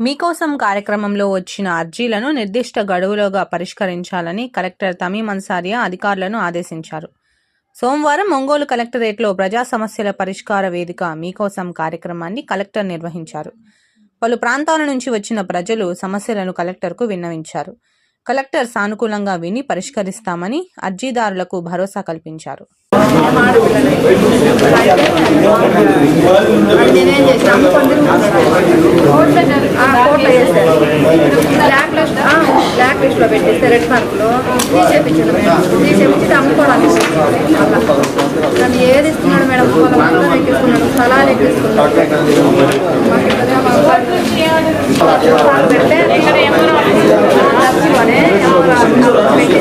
మీకోసం కార్యక్రమంలో వచ్చిన అర్జీలను నిర్దిష్ట గడువులోగా పరిష్కరించాలని కలెక్టర్ తమీం అన్సారియా అధికారులను ఆదేశించారు. సోమవారం ఒంగోలు కలెక్టరేట్లో ప్రజా సమస్యల పరిష్కార వేదిక మీకోసం కార్యక్రమాన్ని కలెక్టర్ నిర్వహించారు. పలు ప్రాంతాల నుంచి వచ్చిన ప్రజలు సమస్యలను కలెక్టర్కు విన్నవించారు. కలెక్టర్ సానుకూలంగా విని పరిష్కరిస్తామని అర్జీదారులకు భరోసా కల్పించారు బ్లాక్ పెట్టేస్తే రెడ్ మేడం తీసేపించి అమ్ముకోవడానికి నన్ను ఏది ఇస్తున్నాడు మేడం వాళ్ళ ఎక్కిస్తున్నాడు స్థలాలు ఎక్కిస్తున్నాడు పెడితే లక్షలోనే పెట్టిస్తే రెడ్ మార్కులు తీసేపించుకున్నాడు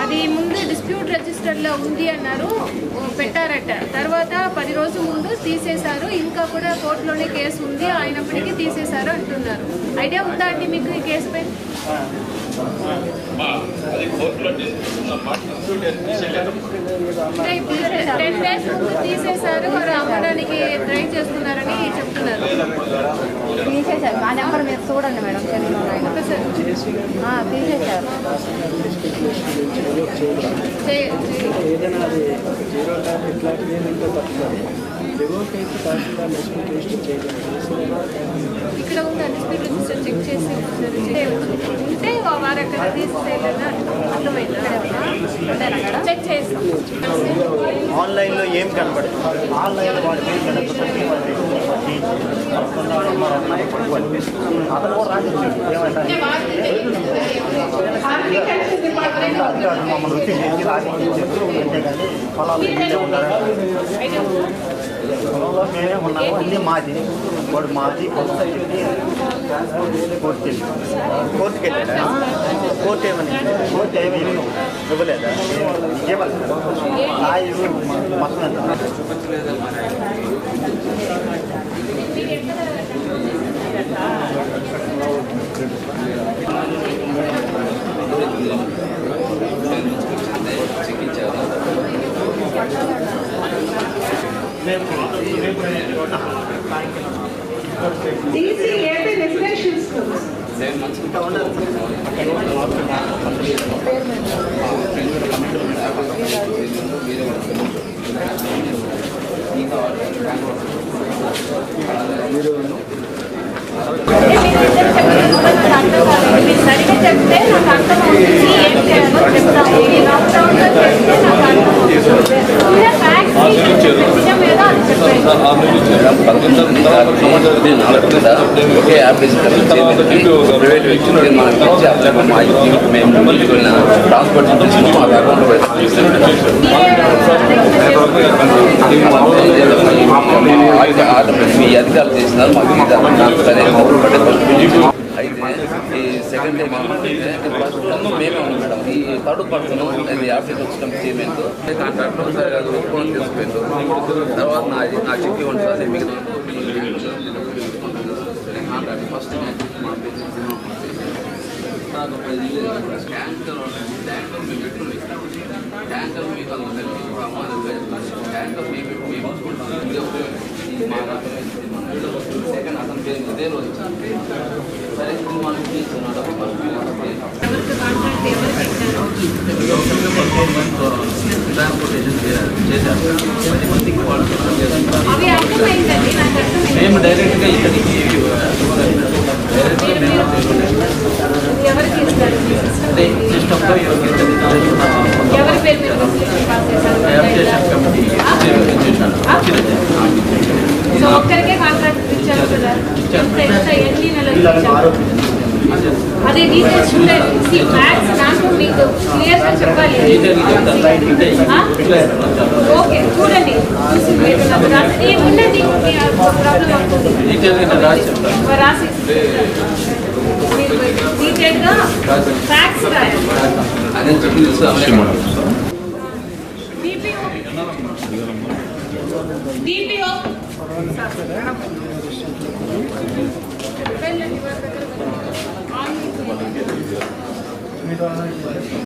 అది ముందు డిస్ప్యూట్ రిజిస్టర్లో ఉంది అన్నారు పెట్టారట. తర్వాత పది రోజుల ముందు తీసేశారు. ఇంకా కూడా కోర్టులోనే కేసు ఉంది. అయినప్పటికీ తీసేశారు అంటున్నారు. ఐడియా ఉందా అండి మీకు ఈ కేసు టెన్ డేస్ ముందు తీసేశారు వారు అమ్మడానికి ట్రై చేస్తున్నారని చెప్తున్నారు తీసేశారు మా నెంబర్ మీరు చూడండి మేడం ఆ, తీసేశారు అది ఇక్కడ రిజిస్టర్ చెక్ చేసి ఉంటే వారు అక్కడ అర్థమైందా చెక్ చేస్తాం ఆన్లైన్లో ఏం కనబడుతుంది ఆన్లైన్లో వాడి పేరు కనబడుతుంది అతను కూడా మమ్మల్ని రుచి చేసి రాజకీయ చేస్తూ అంతేగాని పొలాలు వీళ్ళే ఉంటారు పొలంలో మేమే ఉన్నాము అన్నీ మాది వాడు మాది పొలం అని చెప్పి కోర్టుకి వెళ్ళి కోర్టుకి వెళ్ళాడా కోర్టు ఏమని కోర్టు ఏమీ ఇవ్వలేదా ఇవ్వాలి రాయు మొత్తం ఎంత DC ఏపీ రెసిడెన్షియల్ స్కూల్స్ సరిగ్గా చెప్తే నాకు అర్థమవుతుంది ఏం చేయాలో చెప్తాము ఒకే యాప్ ప్రైవేట్ వ్యక్తులు మనకి ఇచ్చి అట్లా మా ఇంటికి మేము ముందుకు వెళ్ళిన ట్రాన్స్పోర్ట్ తీసుకుని మా అధికారులు చేసినారు మాకు సరే ఈ సెకండ్ టైం మేమే ఉన్నాం మేడం. ఈ థర్డ్ పర్సన్ అది ఆఫీస్ వచ్చిన పేమెంట్ కాంట్రాక్ట్ ఒకసారి అది ఒప్పుకొని తర్వాత నా నా చెక్ ఇవ్వండి సార్ మిగతా ఫస్ట్ మా బిజినెస్ ట్యాంకర్ ట్యాంకర్ మేము పెట్టుకుని ట్యాంకర్ మీకు అందులో ట్యాంకర్ మేము మేము ఇదే ఉపయోగం మా సెకండ్ అతను ఇదే రోజు. మేము డైరెక్ట్గా ఇక్కడికి మీరు మీరు ఎవరికి ఇస్తారు మీ సిస్టమ్ ఏంటి? సిస్టంలో ఎవరి పేరు మీద రిజిస్ట్రేషన్ పాస్ చేశారు కమిటీ సో ఒక్కరికే కాంట్రాక్ట్ ఇచ్చారు కదా ఎంత ఎంత ఎన్ని నెలలు ఇచ్చారు అదే డీటెయిల్స్ చూడండి మ్యాథ్స్ నాకు మీకు క్లియర్గా చెప్పాలి ఆ? ఓకే చూడండి చూసి మీరు నాకు రాసి ఏ, ఉండండి మీ ప్రాబ్లం అవుతుంది రాసి మీరు డీటెయిల్గా ఫ్యాక్ట్స్ రాయాలి డిపిఓ